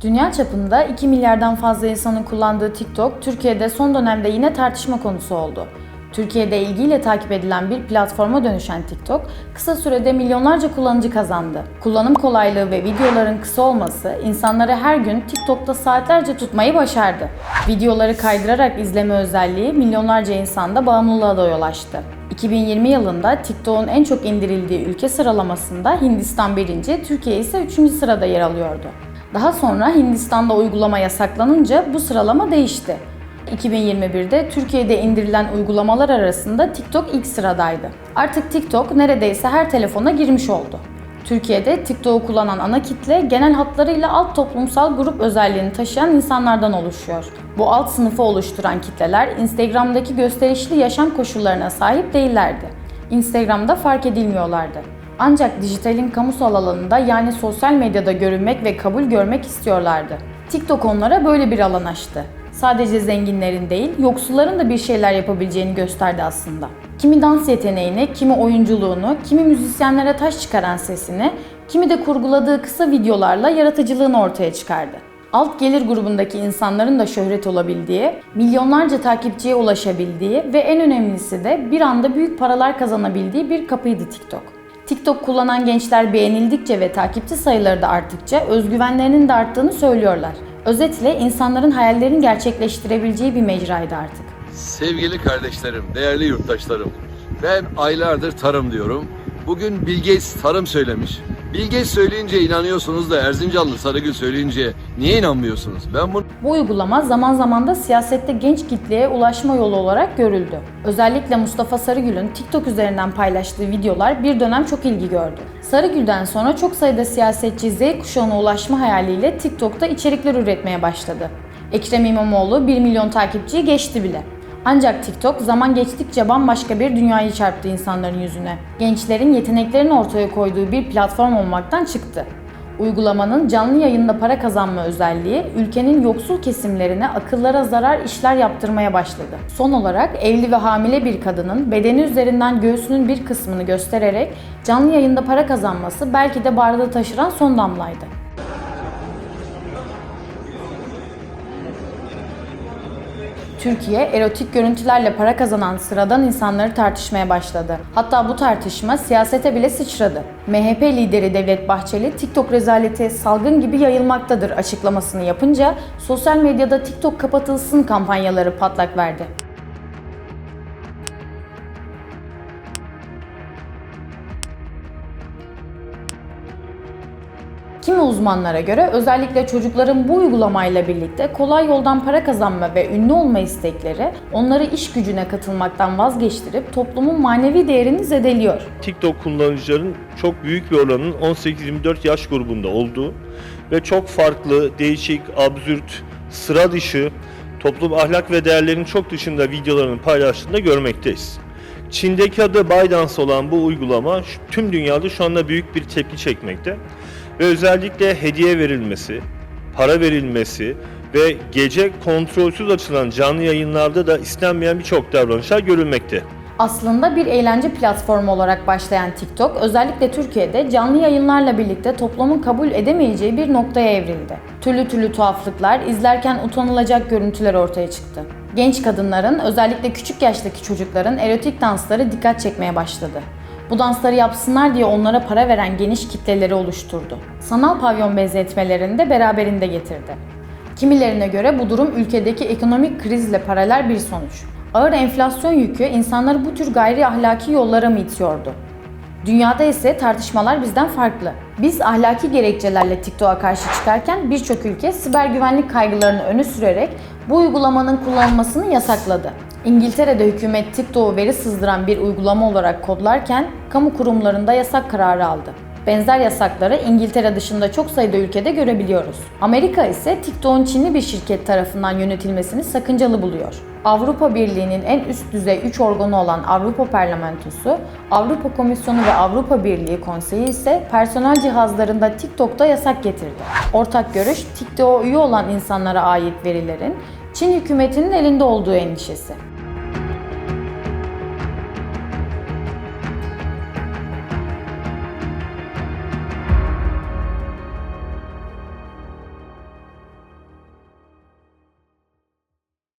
Dünya çapında 2 milyardan fazla insanın kullandığı TikTok, Türkiye'de son dönemde yine tartışma konusu oldu. Türkiye'de ilgiyle takip edilen bir platforma dönüşen TikTok, kısa sürede milyonlarca kullanıcı kazandı. Kullanım kolaylığı ve videoların kısa olması, insanları her gün TikTok'ta saatlerce tutmayı başardı. Videoları kaydırarak izleme özelliği milyonlarca insanda bağımlılığa da yol açtı. 2020 yılında TikTok'un en çok indirildiği ülke sıralamasında Hindistan 1. Türkiye ise 3. sırada yer alıyordu. Daha sonra Hindistan'da uygulama yasaklanınca bu sıralama değişti. 2021'de Türkiye'de indirilen uygulamalar arasında TikTok ilk sıradaydı. Artık TikTok neredeyse her telefona girmiş oldu. Türkiye'de TikTok'u kullanan ana kitle genel hatlarıyla alt toplumsal grup özelliğini taşıyan insanlardan oluşuyor. Bu alt sınıfı oluşturan kitleler Instagram'daki gösterişli yaşam koşullarına sahip değillerdi. Instagram'da fark edilmiyorlardı. Ancak dijitalin kamusal alanında yani sosyal medyada görünmek ve kabul görmek istiyorlardı. TikTok onlara böyle bir alan açtı. Sadece zenginlerin değil, yoksulların da bir şeyler yapabileceğini gösterdi aslında. Kimi dans yeteneğini, kimi oyunculuğunu, kimi müzisyenlere taş çıkaran sesini, kimi de kurguladığı kısa videolarla yaratıcılığını ortaya çıkardı. Alt gelir grubundaki insanların da şöhret olabildiği, milyonlarca takipçiye ulaşabildiği ve en önemlisi de bir anda büyük paralar kazanabildiği bir kapıydı TikTok. TikTok kullanan gençler beğenildikçe ve takipçi sayıları da arttıkça özgüvenlerinin de arttığını söylüyorlar. Özetle insanların hayallerini gerçekleştirebileceği bir mecraydı artık. Sevgili kardeşlerim, değerli yurttaşlarım. Ben aylardır tarım diyorum. Bugün Bill Gates tarım söylemiş. Bill Gates söyleyince inanıyorsunuz da Erzincanlı Sarıgül söyleyince niye inanmıyorsunuz? Ben bunu Bu uygulama zaman zaman da siyasette genç kitleye ulaşma yolu olarak görüldü. Özellikle Mustafa Sarıgül'ün TikTok üzerinden paylaştığı videolar bir dönem çok ilgi gördü. Sarıgül'den sonra çok sayıda siyasetçi Z kuşağına ulaşma hayaliyle TikTok'ta içerikler üretmeye başladı. Ekrem İmamoğlu 1 milyon takipçiyi geçti bile. Ancak TikTok zaman geçtikçe bambaşka bir dünyayı çarptı insanların yüzüne. Gençlerin yeteneklerini ortaya koyduğu bir platform olmaktan çıktı. Uygulamanın canlı yayında para kazanma özelliği ülkenin yoksul kesimlerine akıllara zarar işler yaptırmaya başladı. Son olarak evli ve hamile bir kadının bedeni üzerinden göğsünün bir kısmını göstererek canlı yayında para kazanması belki de bardağı taşıran son damlaydı. Türkiye, erotik görüntülerle para kazanan sıradan insanları tartışmaya başladı. Hatta bu tartışma siyasete bile sıçradı. MHP lideri Devlet Bahçeli, TikTok rezaleti salgın gibi yayılmaktadır açıklamasını yapınca sosyal medyada TikTok kapatılsın kampanyaları patlak verdi. Kimi uzmanlara göre özellikle çocukların bu uygulamayla birlikte kolay yoldan para kazanma ve ünlü olma istekleri onları iş gücüne katılmaktan vazgeçtirip toplumun manevi değerini zedeliyor. TikTok kullanıcıların çok büyük bir oranın 18-24 yaş grubunda olduğu ve çok farklı, değişik, absürt, sıra dışı, toplum ahlak ve değerlerin çok dışında videolarını paylaştığını da görmekteyiz. Çin'deki adı ByteDance olan bu uygulama tüm dünyada şu anda büyük bir tepki çekmekte. Ve özellikle hediye verilmesi, para verilmesi ve gece kontrolsüz açılan canlı yayınlarda da istenmeyen birçok davranışlar görülmekte. Aslında bir eğlence platformu olarak başlayan TikTok özellikle Türkiye'de canlı yayınlarla birlikte toplumun kabul edemeyeceği bir noktaya evrildi. Türlü türlü tuhaflıklar, izlerken utanılacak görüntüler ortaya çıktı. Genç kadınların, özellikle küçük yaştaki çocukların erotik dansları dikkat çekmeye başladı. Bu dansları yapsınlar diye onlara para veren geniş kitleleri oluşturdu. Sanal pavyon benzetmelerini de beraberinde getirdi. Kimilerine göre bu durum ülkedeki ekonomik krizle paralel bir sonuç. Ağır enflasyon yükü insanları bu tür gayri ahlaki yollara mı itiyordu? Dünyada ise tartışmalar bizden farklı. Biz ahlaki gerekçelerle TikTok'a karşı çıkarken birçok ülke siber güvenlik kaygılarını öne sürerek bu uygulamanın kullanılmasını yasakladı. İngiltere'de hükümet TikTok'u veri sızdıran bir uygulama olarak kodlarken kamu kurumlarında yasak kararı aldı. Benzer yasakları İngiltere dışında çok sayıda ülkede görebiliyoruz. Amerika ise TikTok'un Çinli bir şirket tarafından yönetilmesini sakıncalı buluyor. Avrupa Birliği'nin en üst düzey 3 organı olan Avrupa Parlamentosu, Avrupa Komisyonu ve Avrupa Birliği Konseyi ise personel cihazlarında TikTok'ta yasak getirdi. Ortak görüş, TikTok'a üye olan insanlara ait verilerin Çin hükümetinin elinde olduğu endişesi.